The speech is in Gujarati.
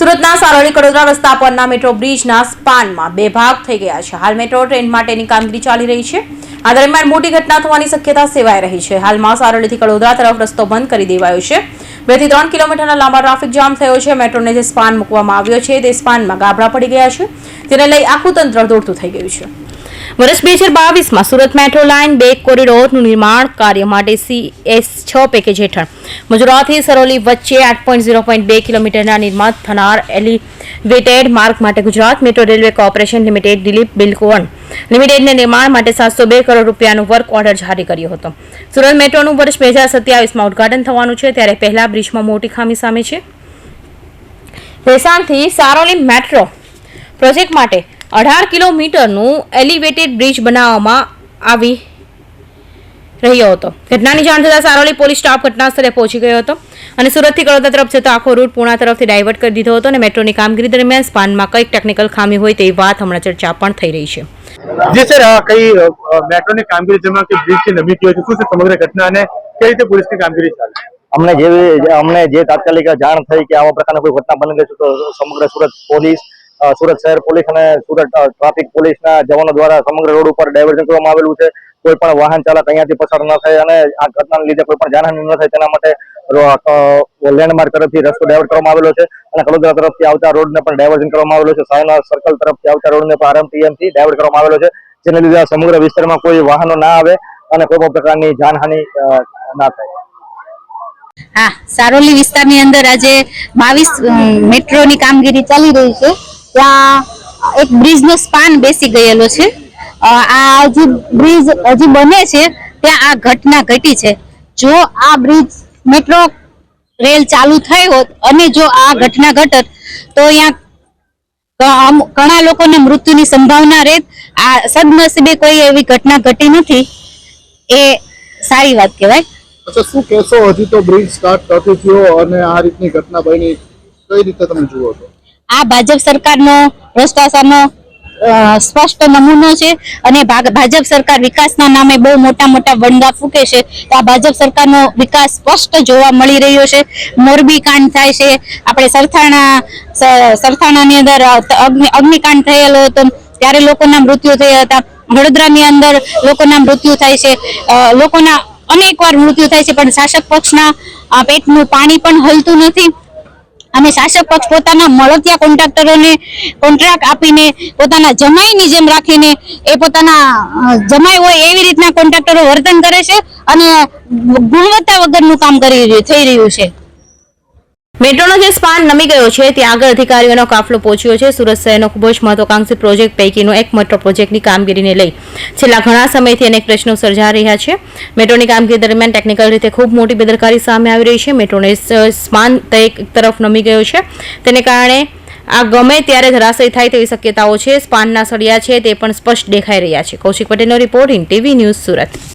સુરતના સારોલી કડોદરા રસ્તા પરના મેટ્રો બ્રિજના સ્પાનમાં બે ભાગ થઈ ગયા છે. હાલ મેટ્રો ટ્રેન માટેની કામગીરી ચાલી રહી છે. આ દરમિયાન મોટી ઘટના થવાની શક્યતા સેવાઈ રહી છે. હાલમાં સારોલીથી કડોદરા તરફ રસ્તો બંધ કરી દેવાયો છે. બેથી ત્રણ કિલોમીટરના લાંબા ટ્રાફિક જામ થયો છે. મેટ્રોને જે સ્પાન મૂકવામાં આવ્યો છે તે સ્પાનમાં ગાબડા પડી ગયા છે. તેને લઈ આખું તંત્ર દોડતું થઈ ગયું છે. વર્ષ બે હજાર બાવીસમાં સુરત મેટ્રો લાઇન બે કોરિડોરનું નિર્માણ કાર્ય માટે સીએસ છ પેકેજ હેઠળ. મજુરાથી સરોલી વચ્ચે આઠ પોઈન્ટ ઝીરો પોઈન્ટ બે કિલોમીટરના નિર્માણ થનાર એલિવેટેડ માર્ગ માટે Gujarat metro railway corporation limited Dilip Buildcon લિમિટેડને નિર્માણ માટે સાતસો બે કરોડ રૂપિયાનું વર્ક ઓર્ડર જારી કર્યો હતો. સુરત મેટ્રોનું વર્ષ બે હજાર સત્યાવીસમાં ઉદઘાટન થવાનું છે, ત્યારે પહેલા બ્રિજમાં મોટી ખામી સામે છે. ભેસાણથી સારોલી મેટ્રો પ્રોજેક્ટ માટે અઢાર કિલોમીટરનું એલિવેટેડ બ્રિજ બનાવવામાં આવી રહ્યો હતો. ઘટનાની જાણ થતાં સારોલી પોલીસ સ્ટાફ ઘટના સ્થળે પહોંચી ગયો હતો અને સુરતથી કડોદરા તરફ જતો આખો રૂટ પૂણા તરફથી ડાયવર્ટ કરી દીધો હતો અને મેટ્રોની કામગીરી દરમિયાન સ્પાનમાં કંઈક ટેકનિકલ ખામી હોય તેવી વાત હમણાં ચર્ચા પણ થઈ રહી છે. જી સર કઈ મેટ્રોની કામગીરી જેમાં કે બ્રિજથી નમી ગયો છે શું છે સમગ્ર ઘટના અને કઈ રીતે પોલીસની કામગીરી ચાલે અમને જેવી અમને જે તાત્કાલિક જાણ થઈ કે આવા પ્રકારની કોઈ ઘટના બની ગઈ છે તો સમગ્ર સુરત પોલીસ સુરત શહેર પોલીસ અને સુરત ટ્રાફિક પોલીસના જવાનો દ્વારા સમગ્ર રોડ ઉપર ડાયવર્ઝન કરવામાં આવેલું છે. કોઈ પણ વાહન ચાલક અહીંયાથી પસાર ન થાય અને આ ઘટનાને લીધે કોઈ પણ જાનહાની ન થાય, તેના માટે લેન્ડમાર્ક તરફથી રસ્તો ડાયવર્ટ કરવામાં આવેલો છે અને કડોદરા તરફથી આવતા રોડને પણ ડાયવર્ઝન કરવામાં આવેલો છે. સાયના સર્કલ તરફથી આવતા રોડને પણ આરએમપીએમથી ડાયવર્ટ કરવામાં આવેલો છે, જેને લીધે સમગ્ર વિસ્તારમાં કોઈ વાહનો ના આવે અને કોઈ પણ પ્રકારની જાનહાનિ ના થાય. હા, સારોલી વિસ્તારની અંદર આજે બાવીસ મેટ્રોની કામગીરી ચાલી રહી છે. ત્યાં એક બ્રિજ નો સ્પાન બેસી ગયેલો છે. આ જે બ્રિજ હજી બને છે ત્યાં આ ઘટના ઘટી છે. જો આ બ્રિજ મેટ્રો રેલ ચાલુ થઈ હોત અને જો આ ઘટના ઘટત તો અહીંયા ઘણા લોકોને મૃત્યુની સંભાવના રહેત. આ સદનસીબે કોઈ એવી ઘટના ઘટી નથી. એ સારી વાત કહેવાય. અચ્છા શું કહેશો? હજી તો બ્રિજ સ્ટાર્ટ નથી થયો અને આ રીતની ઘટના બની. કઈ રીતે તમે જુઓ છો? આ ભાજપ સરકારનો ભ્રષ્ટાચારનો સ્પષ્ટ નમૂનો છે અને ભાજપ સરકાર વિકાસના નામે બહુ મોટા મોટા વંડા ફૂકે છે. તો આ ભાજપ સરકારનો વિકાસ સ્પષ્ટ જોવા મળી રહ્યો છે. મોરબી કાંડ થાય છે. આપણે સરથાણા સરથાણાની અંદર અગ્નિ- અગ્નિકાંડ થયેલો હતો. ત્યારે લોકોના મૃત્યુ થયા હતા. વડોદરાની અંદર લોકોના મૃત્યુ થાય છે. લોકોના અનેકવાર મૃત્યુ થાય છે. પણ શાસક પક્ષના પેટનું પાણી પણ હલતું નથી. અને શાસક પક્ષ પોતાના મળતિયા કોન્ટ્રાક્ટરોને કોન્ટ્રાક્ટ આપીને પોતાના જમાઈની જેમ રાખીને એ પોતાના જમાઈ હોય એવી રીતના કોન્ટ્રાક્ટરો વર્તન કરે છે અને ગુણવત્તા વગરનું કામ કરી થઈ રહ્યું છે. મેટ્રોનો જે સ્પાન નમી ગયો છે, ત્યાં આગળ અધિકારીઓનો કાફલો પહોંચ્યો છે. સુરત શહેરનો ખૂબ જ મહત્વાકાંક્ષી પ્રોજેક્ટ પૈકીનો એક મેટ્રો પ્રોજેક્ટની કામગીરીને લઈ છેલ્લા ઘણા સમયથી અનેક પ્રશ્નો સર્જા રહ્યા છે. મેટ્રોની કામગીરી દરમિયાન ટેકનિકલ રીતે ખૂબ મોટી બેદરકારી સામે આવી રહી છે. મેટ્રોને સ્પાન તરફ નમી ગયો છે. તેને કારણે આ ગમે ત્યારે ધરાશય થાય તેવી શક્યતાઓ છે. સ્પાનના સળિયા છે, તે પણ સ્પષ્ટ દેખાઈ રહ્યા છે. કૌશિક પટેલનો report in TV news Surat.